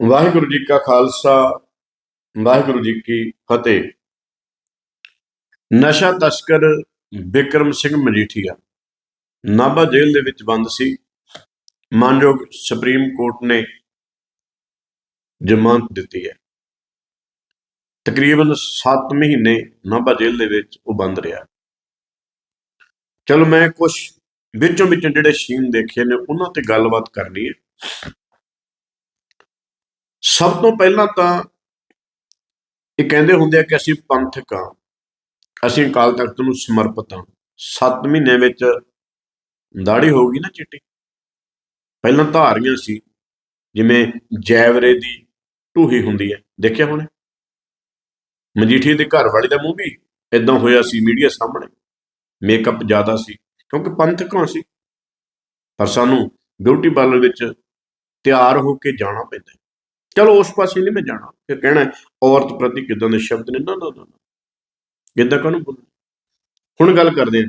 ਵਾਹਿਗੁਰੂ ਜੀ ਕਾ ਖਾਲਸਾ, ਵਾਹਿਗੁਰੂ ਜੀ ਕੀ ਫਤਿਹ। ਨਸ਼ਾ ਤਸਕਰ ਬਿਕਰਮ ਸਿੰਘ ਮਜੀਠੀਆ, ਨਾਭਾ ਜੇਲ੍ਹ ਦੇ ਵਿੱਚ ਬੰਦ ਸੀ। ਮਾਨਯੋਗ ਸੁਪਰੀਮ ਕੋਰਟ ਨੇ ਜ਼ਮਾਨਤ ਦਿੱਤੀ ਹੈ। ਤਕਰੀਬਨ 7 ਮਹੀਨੇ ਨਾਭਾ ਜੇਲ੍ਹ ਦੇ ਵਿੱਚ ਉਹ ਬੰਦ ਰਿਹਾ। ਚਲੋ ਮੈਂ ਕੁਝ ਵਿੱਚੋਂ ਵਿੱਚੋਂ ਜਿਹੜੇ ਸੀਨ ਦੇਖੇ ਨੇ, ਉਹਨਾਂ ਤੇ ਗੱਲਬਾਤ ਕਰਨੀ ਹੈ। ਸਭ ਤੋਂ ਪਹਿਲਾਂ ਤਾਂ ਇਹ ਕਹਿੰਦੇ ਹੁੰਦੇ ਆ ਕਿ ਅਸੀਂ ਪੰਥਕ ਆ ਅਸੀਂ ਅਕਾਲ ਤਖਤ ਨੂੰ ਸਮਰਪਿਤ ਹਾਂ। 7 ਮਹੀਨੇ ਵਿੱਚ ਦਾੜੀ ਹੋ ਗਈ ਨਾ ਚਿੱਟੀ। ਪਹਿਲਾਂ ਧਾਰੀਆਂ ਸੀ, ਜਿਵੇਂ ਜੈਵਰੇ ਦੀ ਟੂਹੀ ਹੁੰਦੀ ਹੈ। ਦੇਖਿਆ ਹੋਣੇ? ਮਜੀਠੀ ਦੇ ਘਰ ਵਾਲੇ ਦਾ ਮੂੰਹ ਵੀ ਇਦਾਂ ਹੋਇਆ ਸੀ ਮੀਡੀਆ ਸਾਹਮਣੇ। ਮੇਕਅਪ ਜ਼ਿਆਦਾ ਸੀ, ਕਿਉਂਕਿ ਪੰਥਕਾਂ ਸੀ ਪਰ ਸਾਨੂੰ ਬਿਊਟੀ ਪਾਰਲਰ ਵਿੱਚ ਤਿਆਰ ਹੋ ਕੇ ਜਾਣਾ ਪੈਂਦਾ ਚਲੋ ਉਸ ਪਾਸੇ ਨਹੀਂ ਮੈਂ ਜਾਣਾ। ਫਿਰ ਕਹਿਣਾ, ਔਰਤ ਪ੍ਰਤੀ ਕਿਦਾਂ ਦੇ ਸ਼ਬਦ ਨੇ? ਨਾ ਨਾ ਨਾ ਨਾ। ਇਦਾਂ ਕਾਹਨੂੰ ਬੋਲਣਾ? ਹੁਣ ਗੱਲ ਕਰਦੇ ਹਾਂ।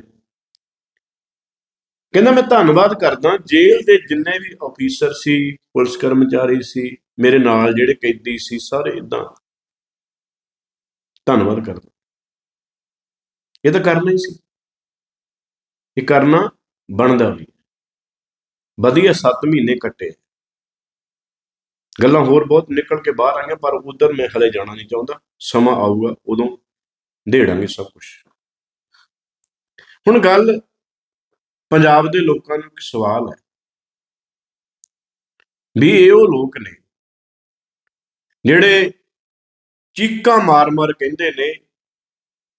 ਕਹਿੰਦਾ, ਮੈਂ ਧੰਨਵਾਦ ਕਰਦਾ, ਜੇਲ੍ਹ ਦੇ ਜਿੰਨੇ ਵੀ ਅਫੀਸਰ ਸੀ, ਪੁਲਿਸ ਕਰਮਚਾਰੀ ਸੀ, ਮੇਰੇ ਨਾਲ ਜਿਹੜੇ ਕੈਦੀ ਸੀ, ਸਾਰੇ ਇਦਾਂ ਧੰਨਵਾਦ ਕਰਦਾ। ਇਹ ਤਾਂ ਕਰਨਾ ਹੀ ਸੀ। ਇਹ ਕਰਨਾ ਬਣਦਾ ਵੀ ਵਧੀਆ 7 ਮਹੀਨੇ ਕੱਟੇ। ਗੱਲਾਂ ਹੋਰ ਬਹੁਤ ਨਿਕਲ ਕੇ ਬਾਹਰ ਆਈਆਂ, ਪਰ ਉਧਰ ਮੈਂ ਹਲੇ ਜਾਣਾ ਨਹੀਂ ਚਾਹੁੰਦਾ। ਸਮਾਂ ਆਊਗਾ, ਉਦੋਂ ਦੇੜਾਂਗੇ ਸਭ ਕੁਝ ਹੁਣ ਗੱਲ ਪੰਜਾਬ ਦੇ ਲੋਕਾਂ ਨੂੰ ਇੱਕ ਸਵਾਲ ਹੈ। ਵੀ ਇਹ ਉਹ ਲੋਕ ਨੇ ਜਿਹੜੇ ਚੀਕਾਂ ਮਾਰ-ਮਾਰ ਕਹਿੰਦੇ ਨੇ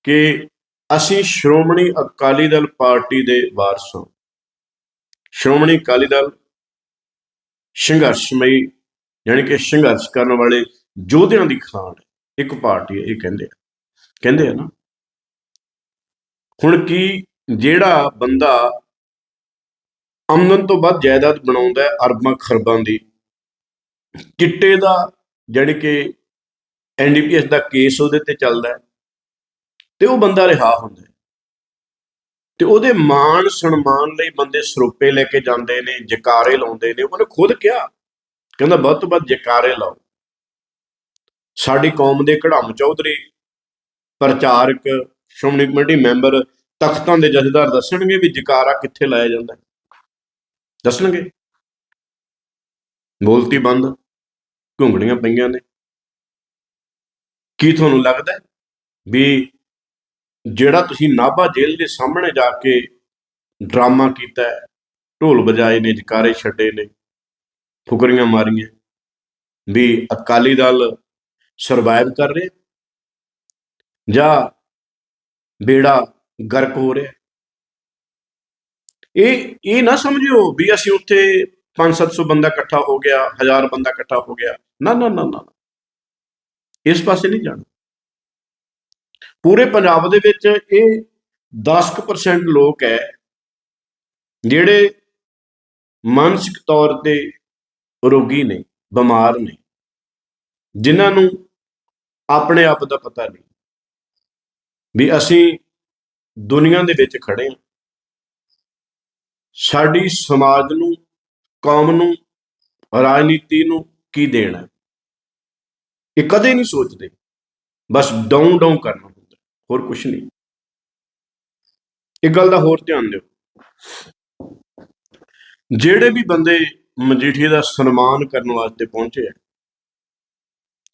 ਕਿ ਅਸੀਂ ਸ਼੍ਰੋਮਣੀ ਅਕਾਲੀ ਦਲ ਪਾਰਟੀ ਦੇ ਵਾਰਸ ਹਾਂ। ਸ਼੍ਰੋਮਣੀ ਅਕਾਲੀ ਦਲ ਸੰਘਰਸ਼ਮਈ ਯਾਨੀ ਕਿ ਸੰਘਰਸ਼ ਕਰਨ ਵਾਲੇ ਯੋਧਿਆਂ ਦੀ ਖਾਨ ਇੱਕ ਪਾਰਟੀ ਹੈ, ਇਹ ਕਹਿੰਦੇ ਆ। ਕਹਿੰਦੇ ਆ ਨਾ, ਹੁਣ ਕੀ ਜਿਹੜਾ ਬੰਦਾ ਆਮਦਨ ਤੋਂ ਵੱਧ ਜਾਇਦਾਦ ਬਣਾਉਂਦਾ ਹੈ ਅਰਬਾਂ ਖਰਬਾਂ ਦੀ, ਚਿੱਟੇ ਦਾ ਜਿਹੜੀ ਕਿ ਐਨਡੀਪੀਐਸ ਦਾ ਕੇਸ ਉਹਦੇ ਤੇ ਚੱਲਦਾ ਹੈ, ਤੇ ਉਹ ਬੰਦਾ ਰਿਹਾ ਹੁੰਦਾ ਹੈ। ਤੇ ਉਹਦੇ ਮਾਣ ਸਨਮਾਨ ਲਈ ਬੰਦੇ ਸਰੋਪੇ ਲੈ ਕੇ ਜਾਂਦੇ ਨੇ, ਜਕਾਰੇ ਲਾਉਂਦੇ ਨੇ, ਉਹਨੇ ਖੁਦ ਕਿਹਾ ਕਹਿੰਦਾ, ਵੱਧ ਤੋਂ ਵੱਧ ਜਕਾਰੇ ਲਾਓ। ਸਾਡੀ ਕੌਮ ਦੇ ਕੜਾਮ ਚੌਧਰੀ, ਪ੍ਰਚਾਰਕ, ਸ਼੍ਰੋਮਣੀ ਕਮੇਟੀ ਮੈਂਬਰ, ਤਖਤਾਂ ਦੇ ਜਥੇਦਾਰ ਦੱਸਣਗੇ ਵੀ ਜਕਾਰਾ ਕਿੱਥੇ ਲਾਇਆ ਜਾਂਦਾ ਦੱਸਣਗੇ। ਬੋਲਤੀ ਬੰਦ ਘੁੰਗੜੀਆਂ ਪਈਆਂ ਨੇ। ਕੀ ਤੁਹਾਨੂੰ ਲੱਗਦਾ ਵੀ ਜਿਹੜਾ ਤੁਸੀਂ ਨਾਭਾ ਜੇਲ੍ਹ ਦੇ ਸਾਹਮਣੇ ਜਾ ਕੇ ਡਰਾਮਾ ਕੀਤਾ ਢੋਲ ਵਜਾਏ ਨੇ, ਜਕਾਰੇ ਛੱਡੇ ਨੇ ਫੁਕਰੀਆਂ ਮਾਰੀਆਂ। ਵੀ ਅਕਾਲੀ ਦਲ ਸਰਵਾਈਵ ਕਰ ਰਿਹਾ ਜਾਂ ਬੇੜਾ ਗਰਕ ਹੋ ਰਿਹਾ ਇਹ ਇਹ ਨਾ ਸਮਝਿਓ ਵੀ ਅਸੀਂ ਉੱਥੇ 5-700 ਬੰਦਾ ਇਕੱਠਾ ਹੋ ਗਿਆ 1000 ਬੰਦਾ ਇਕੱਠਾ ਹੋ ਗਿਆ। ਨਾ ਨਾ ਨਾ ਨਾ ਇਸ ਪਾਸੇ ਨਹੀਂ ਜਾਣਾ। ਪੂਰੇ ਪੰਜਾਬ ਦੇ ਵਿੱਚ ਇਹ 10% ਲੋਕ ਹੈ ਜਿਹੜੇ ਮਾਨਸਿਕ ਤੌਰ ਤੇ ਰੋਗੀ ਨੇ, ਬਿਮਾਰ ਨੇ। ਜਿਨ੍ਹਾਂ ਨੂੰ ਆਪਣੇ ਆਪ ਦਾ ਪਤਾ ਨਹੀਂ ਵੀ ਅਸੀਂ ਦੁਨੀਆ ਦੇ ਵਿੱਚ ਖੜੇ ਹਾਂ। ਸਾਡੀ ਸਮਾਜ ਨੂੰ, ਕੌਮ ਨੂੰ, ਰਾਜਨੀਤੀ ਨੂੰ ਕੀ ਦੇਣਾ? ਇਹ ਕਦੇ ਨਹੀਂ ਸੋਚਦੇ। ਬਸ ਡਾਊਨ ਡਾਊਨ ਕਰਨਾ ਹੁੰਦਾ। ਹੋਰ ਕੁਝ ਨਹੀਂ। ਇੱਕ ਗੱਲ ਦਾ ਹੋਰ ਧਿਆਨ ਦਿਓ। ਜਿਹੜੇ ਵੀ ਬੰਦੇ ਮਜੀਠੀਏ ਦਾ ਸਨਮਾਨ ਕਰਨ ਵਾਸਤੇ ਪਹੁੰਚੇ ਆ।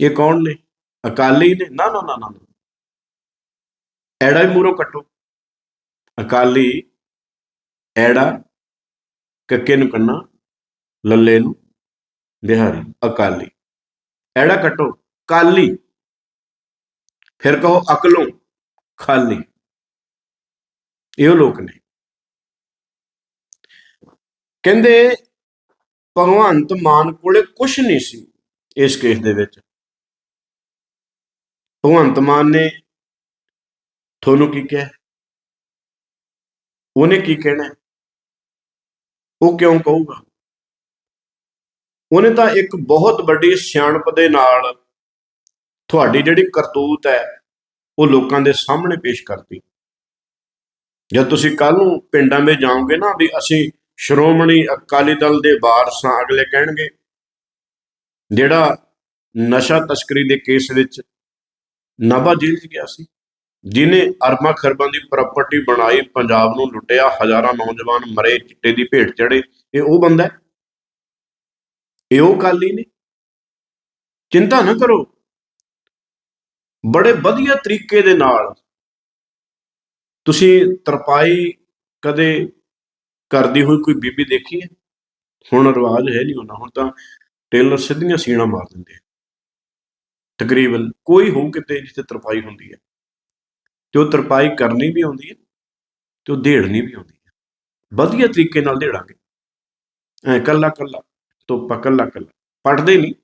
ਇਹ ਕੌਣ ਨੇ? ਅਕਾਲੀ ਨੇ? ਨਾ ਨਾ ਨਾ ਨਾ ਐੜਾ ਹੀ ਮੂਰੋਂ ਕੱਟੋ। ਅਕਾਲੀ ਐੜਾ, ਕੱਕੇ ਨੂੰ ਕੰਨਾ, ਲੱਲੇ ਨੂੰ ਬਿਹਾਰੀ ਅਕਾਲੀ ਐੜਾ ਕੱਟੋ। ਕਾਲੀ ਫਿਰ ਕਹੋ ਅਕਲੋਂ ਖਾਲੀ। ਇਹੋ ਲੋਕ ਨੇ। ਕਹਿੰਦੇ ਭਗਵੰਤ ਮਾਨ ਕੋਲੇ ਕੁਝ ਨਹੀਂ ਸੀ ਇਸ ਕੇਸ ਦੇ ਵਿੱਚ। ਭਗਵੰਤ ਮਾਨ ਨੇ ਤੁਹਾਨੂੰ ਕੀ ਕਿਹਾ? ਉਹਨੇ ਕੀ ਕਹਿਣਾ? ਉਹ ਕਿਉਂ ਕਹੂਗਾ? ਉਹਨੇ ਤਾਂ ਇੱਕ ਬਹੁਤ ਵੱਡੀ ਸਿਆਣਪ ਦੇ ਨਾਲ ਤੁਹਾਡੀ ਜਿਹੜੀ ਕਰਤੂਤ ਹੈ, ਉਹ ਲੋਕਾਂ ਦੇ ਸਾਹਮਣੇ ਪੇਸ਼ ਕਰਤੀ। ਜਦ ਤੁਸੀਂ ਕੱਲ ਨੂੰ ਪਿੰਡਾਂ ਵਿੱਚ ਜਾਓਗੇ ਨਾ ਵੀ ਅਸੀਂ ਸ਼੍ਰੋਮਣੀ ਅਕਾਲੀ ਦਲ ਦੇ ਵਾਰਸਾਂ ਅਗਲੇ ਕਹਿਣਗੇ, ਜਿਹੜਾ ਨਸ਼ਾ ਤਸਕਰੀ ਦੇ ਕੇਸ ਵਿੱਚ ਨਾਭਾ ਜੇਲ੍ਹ 'ਚ ਗਿਆ ਸੀ ਜਿਨੇ ਅਰਬਾਂ ਖਰਬਾਂ ਦੀ ਪ੍ਰਾਪਰਟੀ ਬਣਾਈ, ਪੰਜਾਬ ਨੂੰ ਲੁੱਟਿਆ, ਹਜ਼ਾਰਾਂ ਨੌਜਵਾਨ ਮਰੇ, ਚਿੱਟੇ ਦੀ ਭੇਟ ਚੜੇ ਇਹ ਉਹ ਬੰਦਾ ਹੈ? ਇਹ ਉਹ ਕਾਲੀ ਨੇ? ਚਿੰਤਾ ਨਾ ਕਰੋ। ਬੜੇ ਵਧੀਆ ਤਰੀਕੇ ਦੇ ਨਾਲ ਤੁਸੀਂ ਤਰਪਾਈ ਕਦੇ ਕਰਦੀ ਹੋਈ ਕੋਈ ਬੀਬੀ ਦੇਖੀ ਹੈ? ਹੁਣ ਰਿਵਾਜ ਹੈ ਨਹੀਂ ਉਹਨਾਂ, ਹੁਣ ਤਾਂ ਟੇਲਰ ਸਿੱਧੀਆਂ ਸੀਣਾ ਮਾਰ ਦਿੰਦੇ ਆ। ਤਕਰੀਬਨ ਕੋਈ ਹੋਊ ਕਿਤੇ ਜਿੱਥੇ ਤਰਪਾਈ ਹੁੰਦੀ ਹੈ। ਤੇ ਉਹ ਤਰਪਾਈ ਕਰਨੀ ਵੀ ਆਉਂਦੀ ਹੈ ਤੇ ਉਹ ਦੇੜਨੀ ਵੀ ਆਉਂਦੀ ਹੈ। ਵਧੀਆ ਤਰੀਕੇ ਨਾਲ ਦੇੜਾਂਗੇ। ਐ ਕੱਲਾ ਕੱਲਾ, ਤੋਪਾ ਕੱਲਾ ਕੱਲਾ। ਪੜਦੇ ਨਹੀਂ।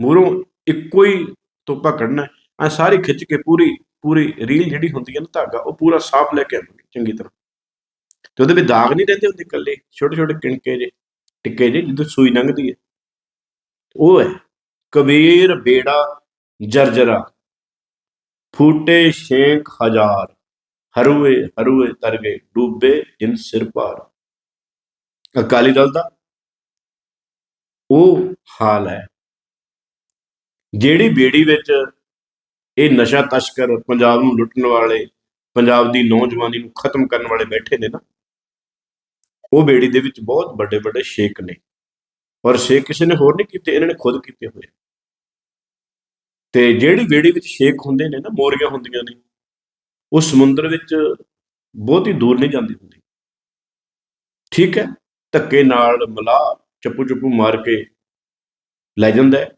ਮੂਰੋਂ ਇੱਕੋ ਹੀ ਤੋਪਾ ਕੱਢਣਾ ਐ ਸਾਰੀ ਖਿੱਚ ਕੇ ਪੂਰੀ ਪੂਰੀ ਰੀਲ ਜਿਹੜੀ ਹੁੰਦੀ ਹੈ ਨਾ ਧਾਗਾ, ਉਹ ਪੂਰਾ ਸਾਫ਼ ਲੈ ਕੇ ਆਵਾਂਗੇ, ਚੰਗੀ ਤਰ੍ਹਾਂ। ਤੇ ਉਹਦੇ ਵਿੱਚ ਦਾਗ ਨਹੀਂ ਰਹਿੰਦੇ ਹੁੰਦੇ ਇਕੱਲੇ, ਛੋਟੇ ਛੋਟੇ ਕਿਣਕੇ ਜੇ ਟਿੱਕੇ ਜੇ ਜਿੱਦੋਂ ਸੂਈ ਲੰਘਦੀ ਹੈ। ਉਹ ਹੈ ਕਬੀਰ, ਬੇੜਾ, ਜਰਜਰਾ, ਫੂਟੇ ਸ਼ੇਖ ਹਜ਼ਾਰ, ਹਰੂਏ ਹਰੂਏ ਤਰ ਗਏ ਡੂਬੇ ਜਿਨ ਸਿਰ ਭਾਰ। ਅਕਾਲੀ ਦਲ ਦਾ ਉਹ ਹਾਲ ਹੈ। ਜਿਹੜੀ ਬੇੜੀ ਵਿੱਚ ਇਹ ਨਸ਼ਾ ਤਸਕਰ ਪੰਜਾਬ ਨੂੰ ਲੁੱਟਣ ਵਾਲੇ, ਪੰਜਾਬ ਦੀ ਨੌਜਵਾਨੀ ਨੂੰ ਖਤਮ ਕਰਨ ਵਾਲੇ ਬੈਠੇ ਨੇ ਨਾ ਉਹ ਬੇੜੀ ਦੇ ਵਿੱਚ ਬਹੁਤ ਵੱਡੇ ਵੱਡੇ ਸ਼ੇਕ ਨੇ। ਔਰ ਸ਼ੇਕ ਕਿਸੇ ਨੇ ਹੋਰ ਨਹੀਂ ਕੀਤੇ, ਇਹਨਾਂ ਨੇ ਖੁਦ ਕੀਤੇ ਹੋਏ। ਤੇ ਜਿਹੜੀ ਬੇੜੀ ਵਿੱਚ ਸ਼ੇਕ ਹੁੰਦੇ ਨੇ ਨਾ, ਮੋਰੀਆਂ ਹੁੰਦੀਆਂ ਨੇ, ਉਹ ਸਮੁੰਦਰ ਵਿੱਚ ਬਹੁਤ ਹੀ ਦੂਰ ਨਹੀਂ ਜਾਂਦੀ ਹੁੰਦੀ। ਠੀਕ ਹੈ? ਧੱਕੇ ਨਾਲ ਮਲਾ, ਚੱਪੂ ਚੱਪੂ ਮਾਰ ਕੇ ਲੈ ਜਾਂਦਾ ਹੈ।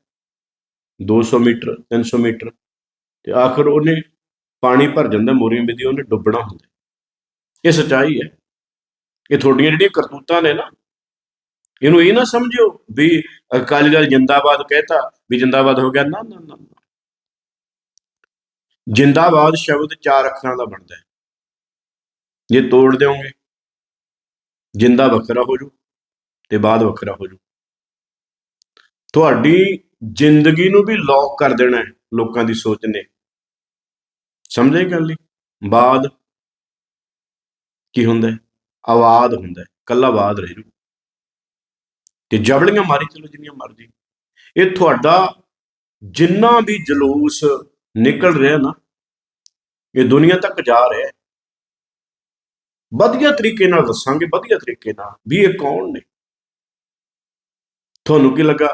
200 ਮੀਟਰ 300 ਮੀਟਰ। ਤੇ ਆਖਰ ਉਹਨੇ ਪਾਣੀ ਭਰ ਜਾਂਦਾ ਮੋਰੀਆਂ ਵਿੱਚ, ਉਹਨੇ ਡੁੱਬਣਾ ਹੁੰਦਾ ਇਹ ਸਚਾਈ ਹੈ। ਇਹ ਤੁਹਾਡੀਆਂ ਜਿਹੜੀਆਂ ਕਰਤੂਤਾਂ ਨੇ ਨਾ, ਇਹਨੂੰ ਇਹ ਨਾ ਸਮਝਿਓ ਵੀ ਅਕਾਲੀ ਦਲ ਜਿੰਦਾਬਾਦ ਕਹਿਤਾ, ਵੀ ਜਿੰਦਾਬਾਦ ਹੋ ਗਿਆ। ਨਾ ਨਾ ਨਾ ਜਿੰਦਾਬਾਦ ਸ਼ਬਦ ਚਾਰ ਅੱਖਰਾਂ ਦਾ ਬਣਦਾ ਹੈ। ਜੇ ਤੋੜ ਦਿਓਗੇ, ਜਿੰਦਾ ਵੱਖਰਾ ਹੋ ਜੂ ਤੇ ਬਾਦ ਵੱਖਰਾ ਹੋ ਜੂ ਤੁਹਾਡੀ ਜ਼ਿੰਦਗੀ ਨੂੰ ਵੀ ਲੌਕ ਕਰ ਦੇਣਾ ਹੈ ਲੋਕਾਂ ਦੀ ਸੋਚ ਨੇ। ਸਮਝੇ ਗੱਲ ਨਹੀਂ ਬਾਦ ਕੀ ਹੁੰਦਾ ਹੈ? ਆਵਾਦ ਹੁੰਦਾ ਹੈ ਕੱਲਾ ਆਵਾਜ਼ ਰਹਿ ਜੂ ਤੇ ਜਬਲੀਆਂ ਮਾਰੀ ਚਲੋ, ਜਿੰਨੀਆਂ ਮਰਜ਼ੀ। ਇਹ ਤੁਹਾਡਾ ਜਿੰਨਾ ਵੀ ਜਲੂਸ ਨਿਕਲ ਰਿਹਾ ਨਾ, ਇਹ ਦੁਨੀਆ ਤੱਕ ਜਾ ਰਿਹਾ ਵਧੀਆ ਤਰੀਕੇ ਨਾਲ ਦੱਸਾਂਗੇ, ਵਧੀਆ ਤਰੀਕੇ ਨਾਲ, ਵੀ ਇਹ ਕੌਣ ਨੇ? ਤੁਹਾਨੂੰ ਕੀ ਲੱਗਾ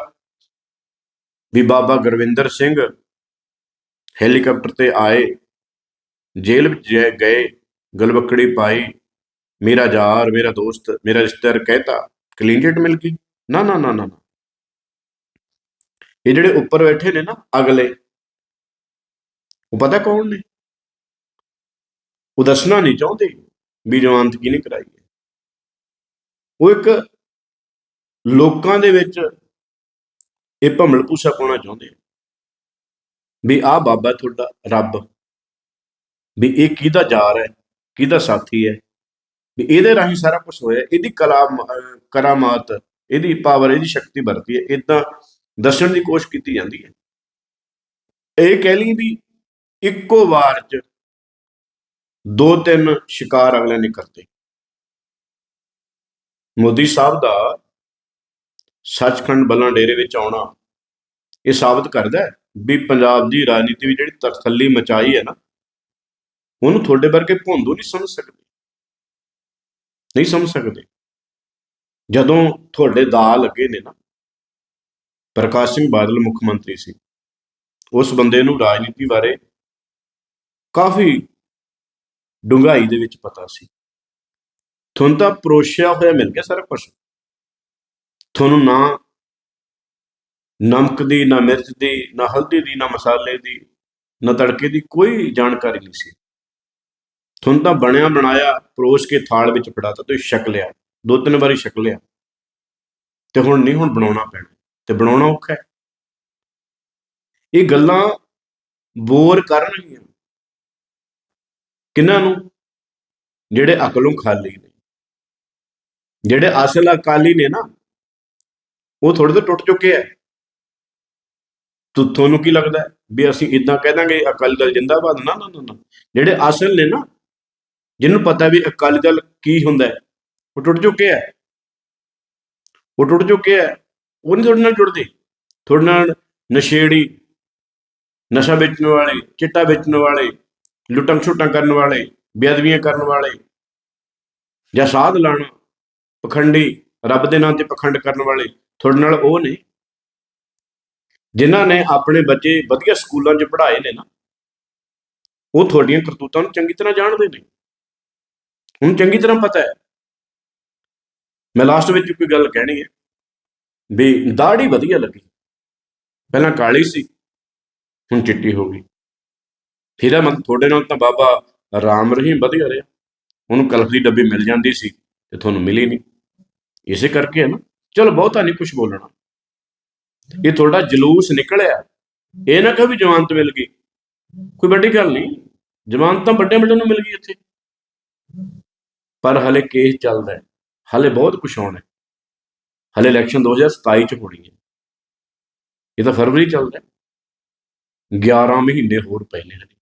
ਵੀ ਬਾਬਾ ਗੁਰਵਿੰਦਰ ਸਿੰਘ ਹੈਲੀਕਾਪਟਰ ਤੇ ਆਏ, ਜੇਲ੍ਹ ਵਿੱਚ ਜੇ ਗਏ ਗਲਬਕੜੀ ਪਾਈ ਮੇਰਾ ਯਾਰ ਮੇਰਾ ਦੋਸਤ ਮੇਰਾ ਰਿਸ਼ਤੇਦਾਰ ਕਹਿਤਾ ਕਲੀਨ ਚਿੱਟ ਮਿਲ ਗਈ ਨਾ ਨਾ ਨਾ ਨਾ ਇਹ ਜਿਹੜੇ ਉੱਪਰ ਬੈਠੇ ਨੇ ਨਾ ਅਗਲੇ ਉਹ ਪਤਾ ਕੌਣ ਨੇ ਉਹ ਦੱਸਣਾ ਨਹੀਂ ਚਾਹੁੰਦੇ ਵੀ ਜਵਾਨਤ ਕਿਹਨੇ ਕਰਾਈ ਹੈ ਉਹ ਇੱਕ ਲੋਕਾਂ ਦੇ ਵਿੱਚ ਇਹ ਭੰਮਲ ਪੂਸਾ ਪਾਉਣਾ ਚਾਹੁੰਦੇ ਆ ਵੀ ਆਹ ਬਾਬਾ ਤੁਹਾਡਾ ਰੱਬ ਵੀ ਇਹ ਕਿਹਦਾ ਯਾਰ ਹੈ ਕਿਹਦਾ ਸਾਥੀ ਹੈ ਵੀ ਇਹਦੇ ਰਾਹੀਂ ਸਾਰਾ ਕੁਝ ਹੋਇਆ, ਇਹਦੀ ਕਲਾ ਅਹ, ਕਰਾਮਾਤ, ਇਹਦੀ ਪਾਵਰ ਇਹਦੀ ਸ਼ਕਤੀ ਵਰਤੀ ਹੈ ਇਦਾਂ ਦੱਸਣ ਦੀ ਕੋਸ਼ਿਸ਼ ਕੀਤੀ ਜਾਂਦੀ ਹੈ। ਇਹ ਕਹਿ ਲਈ ਵੀ ਇੱਕੋ ਵਾਰ ਚ ਦੋ ਤਿੰਨ ਸ਼ਿਕਾਰ ਅਗਲੇ ਨੇ ਕਰਤੇ। ਮੋਦੀ ਸਾਹਿਬ ਦਾ ਸੱਚਖੰਡ ਬੱਲਾਂ ਡੇਰੇ ਵਿੱਚ ਆਉਣਾ, ਇਹ ਸਾਬਤ ਕਰਦਾ ਹੈ ਵੀ ਪੰਜਾਬ ਦੀ ਰਾਜਨੀਤੀ ਵਿੱਚ ਜਿਹੜੀ ਤਰਥੱਲੀ ਮਚਾਈ ਹੈ ਨਾ, ਉਹਨੂੰ ਤੁਹਾਡੇ ਵਰਗੇ ਭੋਂਦੂ ਨਹੀਂ ਸਮਝ ਸਕਦੇ। ਨਹੀਂ ਸਮਝ ਸਕਦੇ। ਜਦੋਂ ਤੁਹਾਡੇ ਦਾ ਲੱਗੇ ਨੇ ਨਾ, ਪ੍ਰਕਾਸ਼ ਸਿੰਘ ਬਾਦਲ ਮੁੱਖ ਮੰਤਰੀ ਸੀ, ਉਸ ਬੰਦੇ ਨੂੰ ਰਾਜਨੀਤੀ ਬਾਰੇ ਕਾਫੀ ਡੂੰਘਾਈ ਦੇ ਵਿੱਚ ਪਤਾ ਸੀ। ਤੁਹਾਨੂੰ ਤਾਂ ਪਰੋਸ਼ਿਆ ਹੋਇਆ ਮਿਲ ਗਿਆ ਸਾਰਾ ਕੁਝ ਤੁਹਾਨੂੰ ਨਾ ਨਮਕ ਦੀ, ਨਾ ਮਿਰਚ ਦੀ, ਨਾ ਹਲਦੀ ਦੀ, ਨਾ ਮਸਾਲੇ ਦੀ, ਨਾ ਤੜਕੇ ਦੀ ਕੋਈ ਜਾਣਕਾਰੀ ਨਹੀਂ ਸੀ। ਤੁਹਾਨੂੰ ਤਾਂ ਬਣਿਆ ਬਣਾਇਆ ਪਰੋਸ ਕੇ ਥਾਲ ਵਿੱਚ ਫੜਾਤਾ ਤੁਸੀਂ ਛਕ ਲਿਆ। ਦੋ ਤਿੰਨ ਵਾਰੀ ਛਕ ਲਿਆ। ਤੇ ਹੁਣ ਨਹੀਂ, ਹੁਣ ਬਣਾਉਣਾ ਪੈਣਾ। ਤੇ ਬਣਾਉਣਾ ਔਖਾ ਹੈ। ਇਹ ਗੱਲਾਂ ਬੋਰ ਕਰਨਗੀਆਂ। ਕਿਹਨਾਂ ਨੂੰ? ਜਿਹੜੇ ਅਕਲੋਂ ਖਾਲੀ ਨੇ। ਜਿਹੜੇ ਅਸਲ ਅਕਾਲੀ ਨੇ ਨਾ, ਉਹ ਥੋੜੇ ਤੋਂ ਟੁੱਟ ਚੁੱਕੇ ਆ। ਤੂੰ, ਤੁਹਾਨੂੰ ਕੀ ਲੱਗਦਾ ਵੀ ਅਸੀਂ ਇਦਾਂ ਕਹਿ ਦਾਂਗੇ, ਅਕਾਲੀ ਦਲ ਜਿੰਦਾਬਾਦ? ਨਾ ਨਾ ਨਾ ਜਿਹੜੇ ਅਸਲ ਨੇ ਨਾ ਜਿਹਨੂੰ ਪਤਾ ਵੀ ਅਕਾਲੀ ਦਲ ਕੀ ਹੁੰਦਾ ਹੈ, ਉਹ ਟੁੱਟ ਚੁੱਕਿਆ ਆ ਉਹ ਟੁੱਟ ਚੁੱਕੇ ਹੈ, ਉਹ ਨਹੀਂ ਤੁਹਾਡੇ ਨਾਲ ਜੁੜਦੇ। ਤੁਹਾਡੇ ਨਾਲ ਨਸ਼ੇੜੀ, ਨਸ਼ਾ ਵੇਚਣ ਵਾਲੇ, ਚਿੱਟਾ ਵੇਚਣ ਵਾਲੇ, ਲੁੱਟਾਂ ਛੁੱਟਾਂ ਕਰਨ ਵਾਲੇ, ਬੇਅਦਬੀਆਂ ਕਰਨ ਵਾਲੇ, ਜਾਂ ਸਾਧ ਲਾਣਾ, ਪਖੰਡੀ, ਰੱਬ ਦੇ ਨਾਂ ਤੇ ਪਖੰਡ ਕਰਨ ਵਾਲੇ, ਤੁਹਾਡੇ ਨਾਲ ਉਹ ਨੇ। ਜਿਨ੍ਹਾਂ ਨੇ ਆਪਣੇ ਬੱਚੇ ਵਧੀਆ ਸਕੂਲਾਂ 'ਚ ਪੜ੍ਹਾਏ ਨੇ ਨਾ, ਉਹ ਤੁਹਾਡੀਆਂ ਕਰਤੂਤਾਂ ਨੂੰ ਚੰਗੀ ਤਰ੍ਹਾਂ ਜਾਣਦੇ ਨੇ। ਹੁਣ ਚੰਗੀ ਤਰ੍ਹਾਂ ਪਤਾ ਹੈ। ਮੈਂ ਲਾਸਟ ਵਿੱਚ ਕੋਈ ਗੱਲ ਕਹਿਣੀ ਹੈ। ਵੀ ਦਾੜੀ ਵਧੀਆ ਲੱਗੀ। ਪਹਿਲਾਂ ਕਾਲੀ ਸੀ, ਹੁਣ ਚਿੱਟੀ ਹੋ ਗਈ। ਫਿਰ ਇਹ ਤੁਹਾਡੇ ਨਾਲ ਤਾਂ ਬਾਬਾ ਰਾਮ ਰਹੀਮ ਵਧੀਆ ਰਿਹਾ। ਉਹਨੂੰ ਕਲਫ ਦੀ ਡੱਬੀ ਮਿਲ ਜਾਂਦੀ ਸੀ ਤੇ ਤੁਹਾਨੂੰ ਮਿਲੀ ਨਹੀਂ। ਇਸੇ ਕਰਕੇ ਹੈ ਨਾ। ਚਲੋ ਬਹੁਤਾ ਨਹੀਂ ਕੁਝ ਬੋਲਣਾ। ਇਹ ਤੁਹਾਡਾ ਜਲੂਸ ਨਿਕਲਿਆ। ਇਹ ਨਾ ਕਹੋ ਵੀ ਜਮਾਨਤ ਮਿਲ ਗਈ। ਕੋਈ ਵੱਡੀ ਗੱਲ ਨਹੀਂ। ਜਮਾਨਤ ਤਾਂ ਵੱਡੇ ਵੱਡੇ ਨੂੰ ਮਿਲ ਗਈ ਇੱਥੇ। ਪਰ ਹਲੇ ਕੇਸ ਚੱਲਦਾ ਹੈ। ਹਲੇ ਬਹੁਤ ਕੁਝ ਹੋਣਾ ਹੈ। ਹਲੇ ਇਲੈਕਸ਼ਨ 2027 ਚ ਹੋਣੀ ਹੈ। ਇਹ ਤਾਂ ਫਰਵਰੀ ਚੱਲਦਾ ਹੈ। 11 ਮਹੀਨੇ ਹੋਰ ਪਏ ਨੇ। ਹਲੇ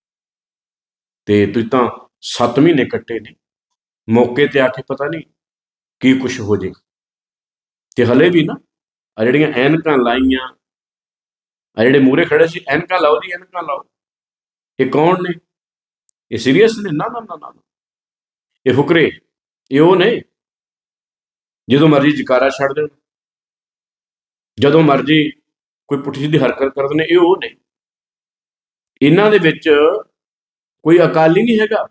ਤੇ ਤੁਸੀਂ ਤਾਂ 7 ਮਹੀਨੇ ਕੱਟੇ ਨੇ। ਮੌਕੇ ਤੇ ਆ ਕੇ ਪਤਾ ਨਹੀਂ ਕੀ ਕੁਝ ਹੋ ਜੇ। ਤੇ ਹਲੇ ਵੀ ਨਾ ਆ ਜਿਹੜੀਆਂ ਐਨਕਾਂ ਲਾਈਆਂ ਆ ਜਿਹੜੇ ਮੂਰੇ ਖੜੇ ਸੀ, ਐਨਕਾਂ ਲਾਓ ਜੀ, ਐਨਕਾਂ ਲਾਓ। ਇਹ ਕੌਣ ਨੇ? ਇਹ ਸੀਰੀਅਸ ਨੇ, ਨਾ ਨਾ ਨਾ। ਇਹ ਫੁਕਰੇ। ਇਹ ਉਹ ਨੇ ਜਦੋਂ ਮਰਜ਼ੀ ਜਕਾਰਾ ਛੱਡ ਦੇਣ। ਜਦੋਂ ਮਰਜ਼ੀ ਕੋਈ ਪੁੱਠੀ ਦੀ ਹਰਕਤ ਕਰਦੇ ਨੇ ਇਹ ਉਹ ਨੇ ਇਹਨਾਂ ਦੇ ਵਿੱਚ ਕੋਈ ਅਕਾਲੀ ਨਹੀਂ ਹੈਗਾ।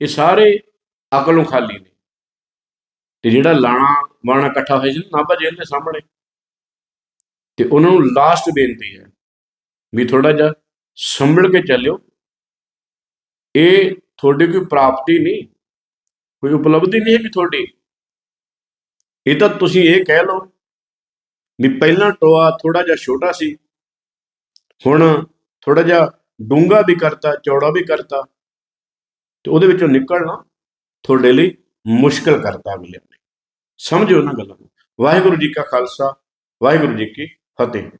ਇਹ ਸਾਰੇ ਅਕਲੋਂ ਖਾਲੀ ਨੇ। ਤੇ ਜਿਹੜਾ ਲਾਣਾ ਬਾਣਾ ਇਕੱਠਾ ਹੋਇਆ ਸੀ ਨਾਭਾ ਜੇਲ੍ਹ ਦੇ ਸਾਹਮਣੇ। ਤੇ ਉਹਨਾਂ ਨੂੰ ਲਾਸਟ ਬੇਨਤੀ ਹੈ ਵੀ ਥੋੜਾ ਜਿਹਾ ਸੰਭਲ ਕੇ ਚੱਲਿਓ। ਇਹ ਤੁਹਾਡੀ ਕੋਈ ਪ੍ਰਾਪਤੀ ਨਹੀਂ। ਕੋਈ ਉਪਲਬਧੀ ਨਹੀਂ ਹੈ ਕਿ ਤੁਹਾਡੀ। ਇਹ ਤਾਂ ਤੁਸੀਂ ਇਹ ਕਹਿ ਲਓ ਵੀ ਪਹਿਲਾਂ ਟੋਆ ਥੋੜਾ ਜਿਹਾ ਛੋਟਾ ਸੀ। ਹੁਣ ਥੋੜਾ ਜਿਹਾ ਡੂੰਗਾ ਵੀ ਕਰਤਾ, ਚੌੜਾ ਵੀ ਕਰਤਾ। ਤੇ ਉਹਦੇ ਵਿੱਚੋਂ ਨਿਕਲਣਾ ਤੁਹਾਡੇ ਲਈ ਮੁਸ਼ਕਲ ਕਰਤਾ ਅਗਲੇ ਨੇ। ਸਮਝੋ ਨਾ ਗੱਲਾਂ ਨੂੰ। ਵਾਹਿਗੁਰੂ ਜੀ ਕਾ ਖਾਲਸਾ, ਵਾਹਿਗੁਰੂ ਜੀ ਕੀ ਫਤਿਹ।